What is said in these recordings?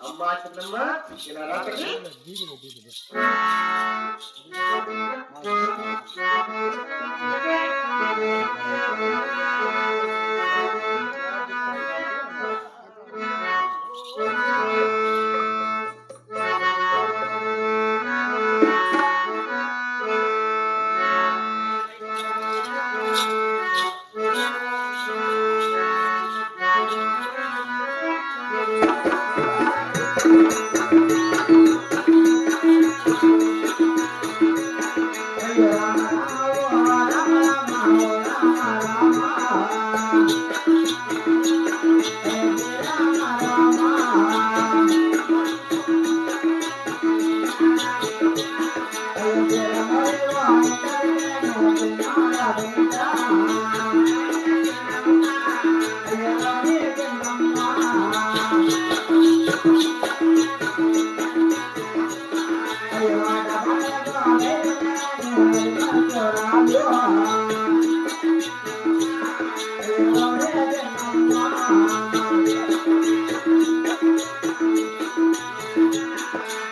అమ్మా చిన్నమ్మ ఇలా రాత్రి అమ్మగారు హమాచలి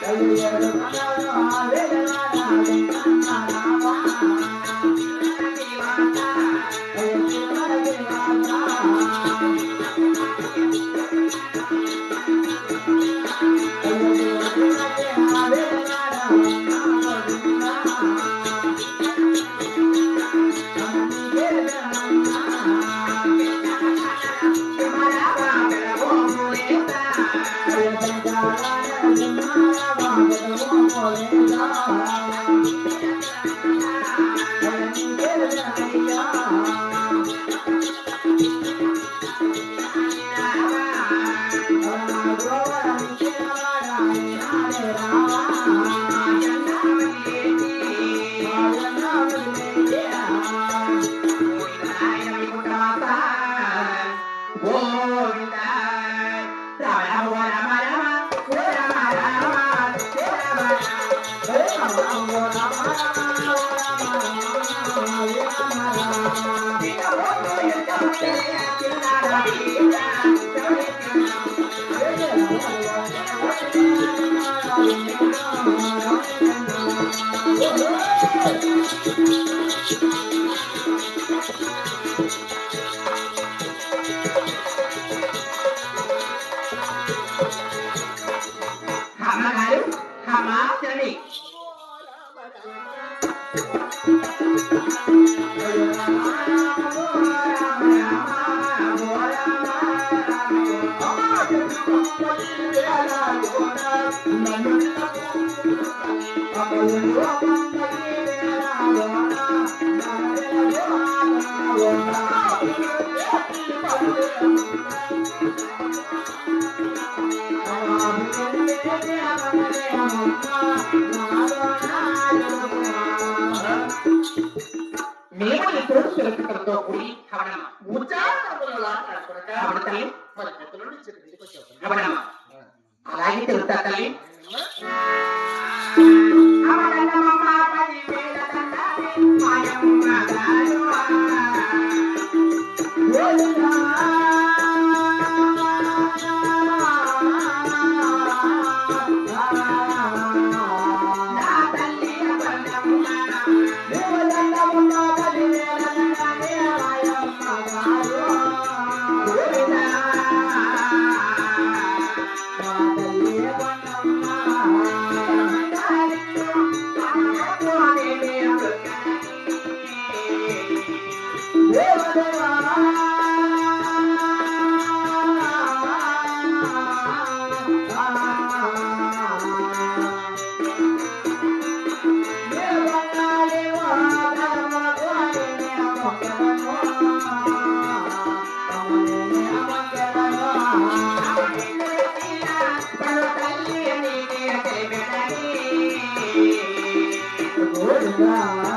మేము ఇప్పుడు సురక్షితంతో కూడి Thank you. పెద్దల నుంచి ఇంటికి వచ్చావు హవనమ్మ అలాగే తెలుస్తా తల్లి? Yeah.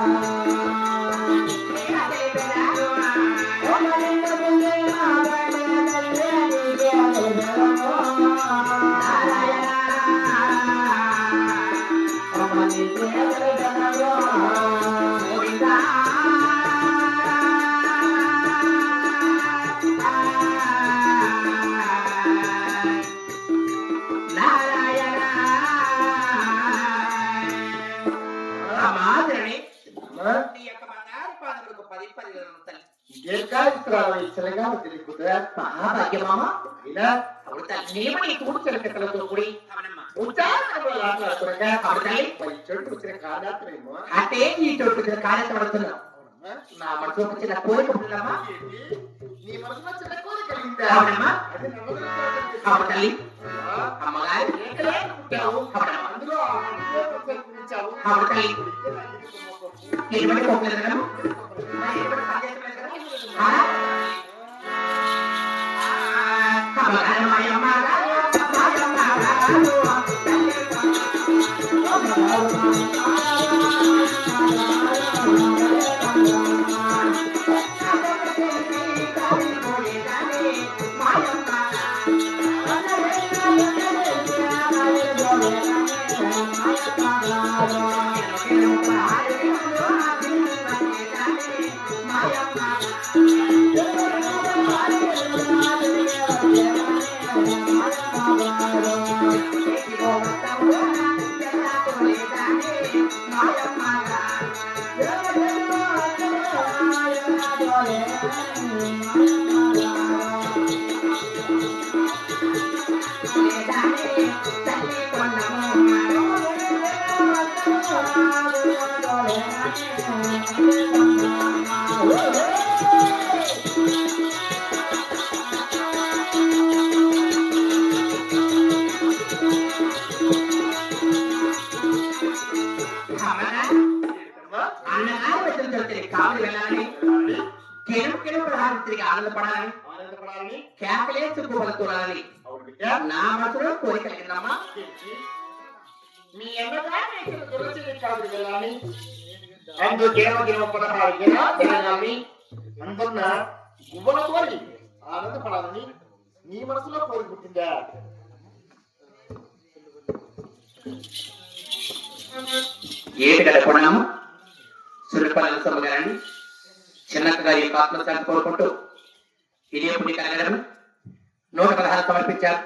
చిలకలతో కూడి అవునమ్మా ఉచ్చారణలో ఆటలాడుకునగా అవును తల్లి మరి చెడు వచ్చిన కాదాత్రేమో అంటే నీ చోటు కార్యక్రమడుతున్నావు నా మనసులో వచ్చిన కోరిక నీ మనసులో కోరిక అవునమ్మా అవును తల్లి అమ్మగారు అందులో అవును తల్లి నా జీవితం మొత్తం. ఎటువంటి కోపలేదు కదా ఎటువంటి volta morar. తిరిగి ఆనందపడాలని ఆనందపడాలని కేకలే చుక్కుబల చూడాలని అవును బిడ్డ. నా మనసులో కోరిక కలిగిందమ్మా. ఏంటి? మీ అన్నగారు ఇక్కడ దురచని కాదు వెళ్ళాలి అందుకేమో గేమ పదహారు గిరా తిరగాలి. అందున్న గువ్వల కోరి ఆనందపడాలని నీ మనసులో పుట్టిందా? ఏటి చిన్నక్క గారి యొక్క ఆత్మశాంతి కోరుకుంటూ ఇది ఎప్పుడు కలగడం నూట పదహారు సమర్పించారు